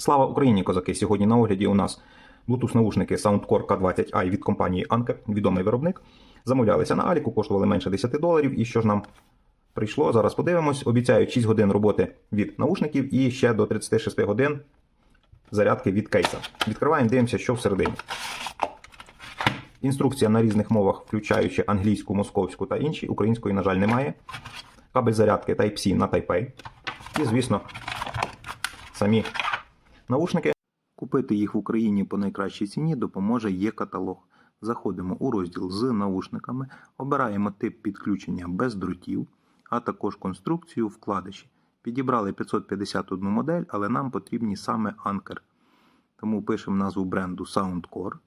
Слава Україні, козаки! Сьогодні на огляді у нас Bluetooth наушники Soundcore K20i від компанії Anker, відомий виробник. Замовлялися на Аліку, коштували менше 10 доларів. І що ж нам прийшло? Зараз подивимось. Обіцяють 6 годин роботи від наушників і ще до 36 годин зарядки від кейса. Відкриваємо, дивимося, що всередині. Інструкція на різних мовах, включаючи англійську, московську та інші. Української, на жаль, немає. Кабель зарядки Type-C на Type-A. І, звісно, самі наушники. Купити їх в Україні по найкращій ціні допоможе є каталог. Заходимо у розділ з наушниками, обираємо тип підключення без дротів, а також конструкцію вкладиші. Підібрали 551 модель, але нам потрібні саме Anker. Тому пишемо назву бренду Soundcore.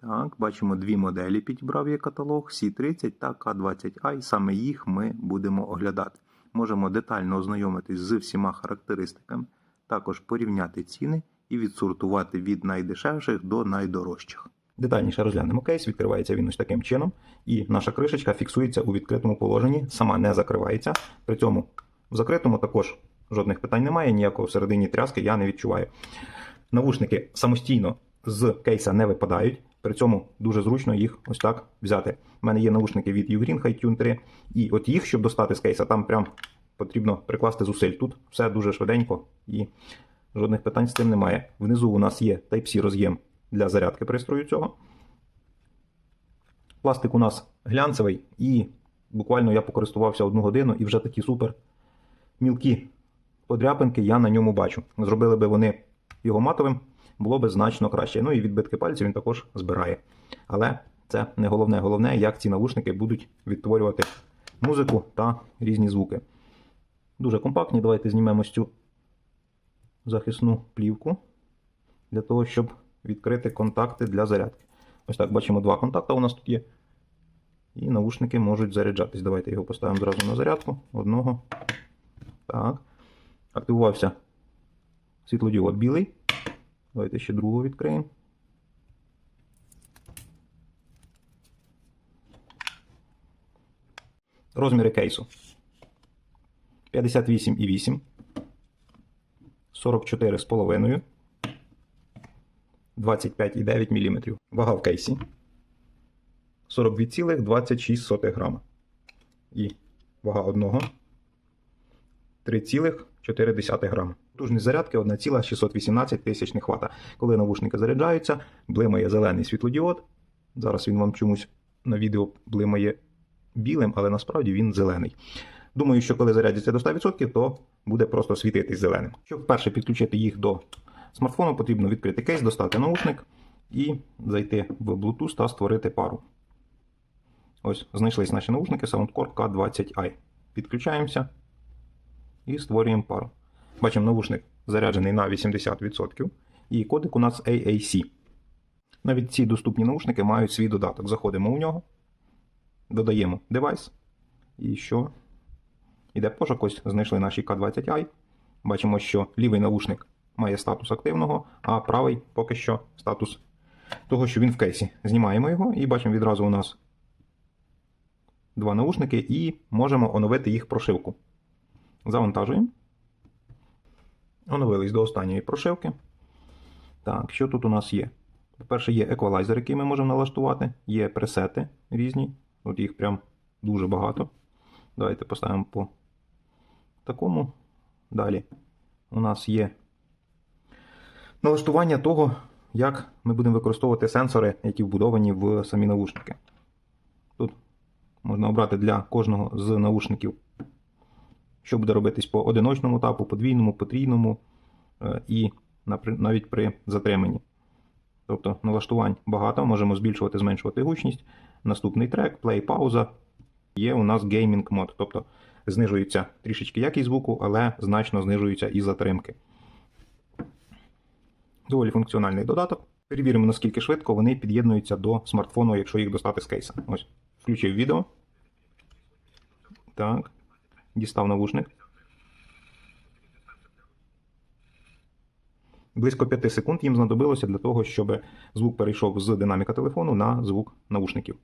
Так, бачимо дві моделі підібрав є каталог C30 та K20i. Саме їх ми будемо оглядати. Можемо детально ознайомитись з всіма характеристиками, також порівняти ціни і відсортувати від найдешевших до найдорожчих. Детальніше розглянемо кейс, відкривається він ось таким чином, і наша кришечка фіксується у відкритому положенні, сама не закривається. При цьому в закритому також жодних питань немає, ніякого всередині тряски я не відчуваю. Навушники самостійно з кейса не випадають. При цьому дуже зручно їх ось так взяти. У мене є наушники від Ugreen HiTune 3, і от їх, щоб достати з кейса, там прям потрібно прикласти зусиль. Тут все дуже швиденько і жодних питань з цим немає. Внизу у нас є Type-C роз'єм для зарядки пристрою цього. Пластик у нас глянцевий, і буквально я покористувався одну годину і вже такі супер мілкі подряпинки я на ньому бачу. Зробили би вони його матовим, було би значно краще. Ну і відбитки пальців він також збирає. Але це не головне. Головне, як ці навушники будуть відтворювати музику та різні звуки. Дуже компактні. Давайте знімемо цю захисну плівку для того, щоб відкрити контакти для зарядки. Ось так, бачимо, два контакти у нас тут є. І навушники можуть заряджатись. Давайте його поставимо зразу на зарядку. Одного. Так. Активувався світлодіод білий. Давайте ще другого відкриємо. Розміри кейсу 58,8, 44,5, 25,9 мм. Вага в кейсі 42,26 грама. І вага одного 3,4 грама. Потужність зарядки 1,618 тисячних Вт. Коли навушники заряджаються, блимає зелений світлодіод. Зараз він вам чомусь на відео блимає білим, але насправді він зелений. Думаю, що коли зарядяться до 100%, то буде просто світитись зеленим. Щоб вперше підключити їх до смартфону, потрібно відкрити кейс, достати наушник і зайти в Bluetooth та створити пару. Ось, знайшлись наші наушники Soundcore K20i. Підключаємося і створюємо пару. Бачимо, навушник заряджений на 80%, і кодик у нас AAC. Навіть ці доступні наушники мають свій додаток. Заходимо у нього, додаємо девайс. І що? Іде пошук, ось знайшли наші K20i. Бачимо, що лівий наушник має статус активного, а правий поки що статус того, що він в кейсі. Знімаємо його і бачимо відразу у нас два наушники і можемо оновити їх прошивку. Завантажуємо. Оновились до останньої прошивки. Так, що тут у нас є? По-перше, є еквалайзер, який ми можемо налаштувати, є пресети різні. От їх прям дуже багато. Давайте поставимо по такому. Далі у нас є налаштування того, як ми будемо використовувати сенсори, які вбудовані в самі наушники. Тут можна обрати для кожного з наушників що буде робитись по одиночному тапу, подвійному, потрійному е, і навіть при затриманні. Тобто налаштувань багато, можемо збільшувати, зменшувати гучність. Наступний трек, плей, пауза. Є у нас геймінг мод, тобто знижується трішечки якість звуку, але значно знижуються і затримки. Доволі функціональний додаток. Перевіримо, наскільки швидко вони під'єднуються до смартфону, якщо їх достати з кейса. Ось, включив відео. Так дістав навушник. Близько 5 секунд їм знадобилося для того, щоб звук перейшов з динаміка телефону на звук наушників.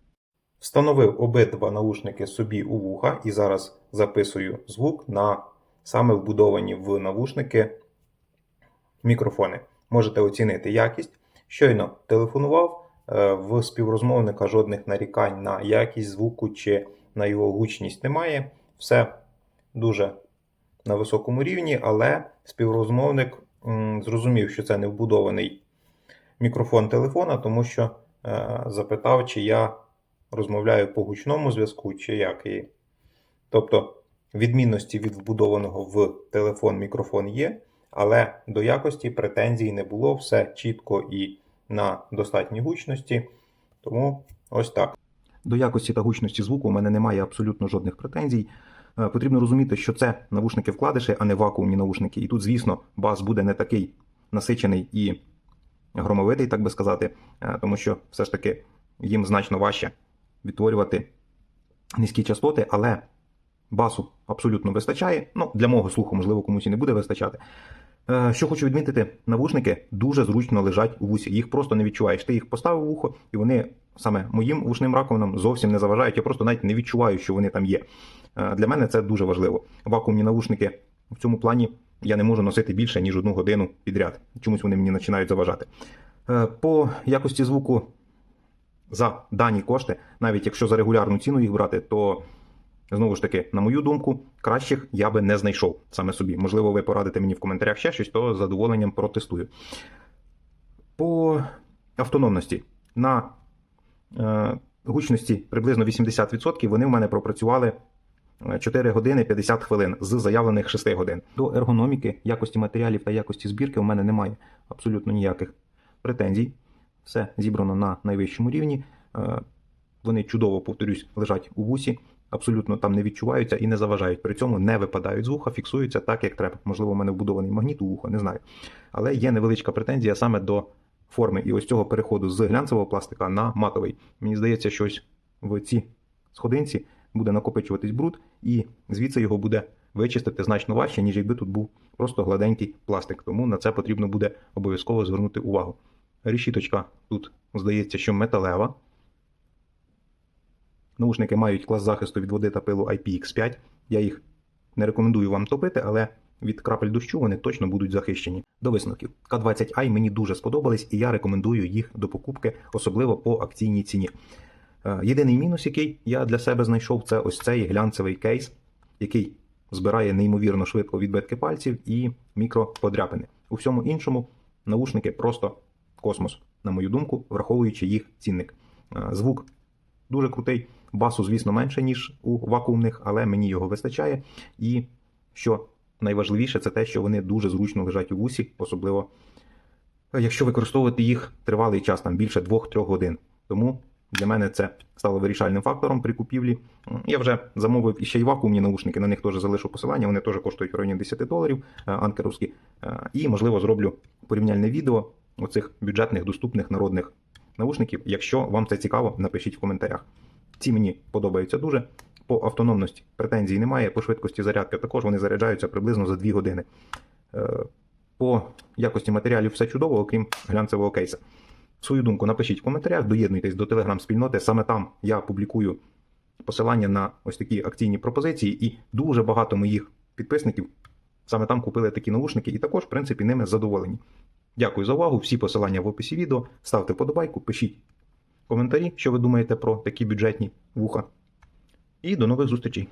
Встановив обидва наушники собі у вуха і зараз записую звук на саме вбудовані в навушники мікрофони. Можете оцінити якість. Щойно телефонував е, в співрозмовника жодних нарікань на якість звуку чи на його гучність немає. Все дуже на високому рівні, але співрозмовник зрозумів, що це не вбудований мікрофон телефона, тому що е, запитав, чи я розмовляю по гучному зв'язку, чи як. І... Тобто відмінності від вбудованого в телефон мікрофон є, але до якості претензій не було, все чітко і на достатній гучності. Тому ось так. До якості та гучності звуку у мене немає абсолютно жодних претензій. Е, Потрібно розуміти, що це навушники вкладиші, а не вакуумні навушники. І тут, звісно, бас буде не такий насичений і громовитий, так би сказати, е, тому що все ж таки їм значно важче відтворювати низькі частоти, але басу абсолютно вистачає. Ну, для мого слуху, можливо, комусь і не буде вистачати. Е, Що хочу відмітити, навушники дуже зручно лежать у вусі. Їх просто не відчуваєш. Ти їх поставив в вухо, і вони саме моїм вушним раковинам зовсім не заважають. Я просто навіть не відчуваю, що вони там є. Е, Для мене це дуже важливо. Вакуумні навушники в цьому плані я не можу носити більше, ніж одну годину підряд. Чомусь вони мені починають заважати. Е, По якості звуку за дані кошти, навіть якщо за регулярну ціну їх брати, то знову ж таки, на мою думку, кращих я би не знайшов саме собі. Можливо, ви порадите мені в коментарях ще щось, то з задоволенням протестую. По автономності на е, гучності приблизно 80% вони в мене пропрацювали е, 4 години 50 хвилин з заявлених 6 годин. До ергономіки, якості матеріалів та якості збірки у мене немає абсолютно ніяких претензій. Все зібрано на найвищому рівні. Е, Вони чудово, повторюсь, лежать у вусі, абсолютно там не відчуваються і не заважають. При цьому не випадають з вуха, фіксуються так, як треба. Можливо, у мене вбудований магніт у вухо, не знаю. Але є невеличка претензія саме до форми і ось цього переходу з глянцевого пластика на матовий. Мені здається, що ось в цій сходинці буде накопичуватись бруд, і звідси його буде вичистити значно важче, ніж якби тут був просто гладенький пластик. Тому на це потрібно буде обов'язково звернути увагу. Решіточка тут здається, що металева. Наушники мають клас захисту від води та пилу IPX5. Я їх не рекомендую вам топити, але від крапель дощу вони точно будуть захищені. До висновків. К20i мені дуже сподобались, і я рекомендую їх до покупки, особливо по акційній ціні. Е, Єдиний мінус, який я для себе знайшов, це ось цей глянцевий кейс, який збирає неймовірно швидко відбитки пальців і мікроподряпини. У всьому іншому наушники просто космос, на мою думку, враховуючи їх цінник. Звук дуже крутий, басу, звісно, менше, ніж у вакуумних, але мені його вистачає. І що найважливіше, це те, що вони дуже зручно лежать у вусі, особливо е, якщо використовувати їх тривалий час, там більше 2-3 годин. Тому для мене це стало вирішальним фактором при купівлі. Я вже замовив іще й вакуумні наушники, на них теж залишу посилання, вони теж коштують в районі 10 доларів е, анкеровські. Е, І, можливо, зроблю порівняльне відео оцих бюджетних, доступних народних наушників. Якщо вам це цікаво, напишіть в коментарях. Ці мені подобаються дуже. По автономності претензій немає, по швидкості зарядки також вони заряджаються приблизно за 2 години. Е, По якості матеріалів все чудово, окрім глянцевого кейса. Свою думку напишіть в коментарях, доєднуйтесь до телеграм-спільноти. Саме там я публікую посилання на ось такі акційні пропозиції, і дуже багато моїх підписників саме там купили такі наушники і також, в принципі, ними задоволені. Дякую за увагу. Всі посилання в описі відео. Ставте подобайку, пишіть коментарі, що ви думаєте про такі бюджетні вуха. І до нових зустрічей!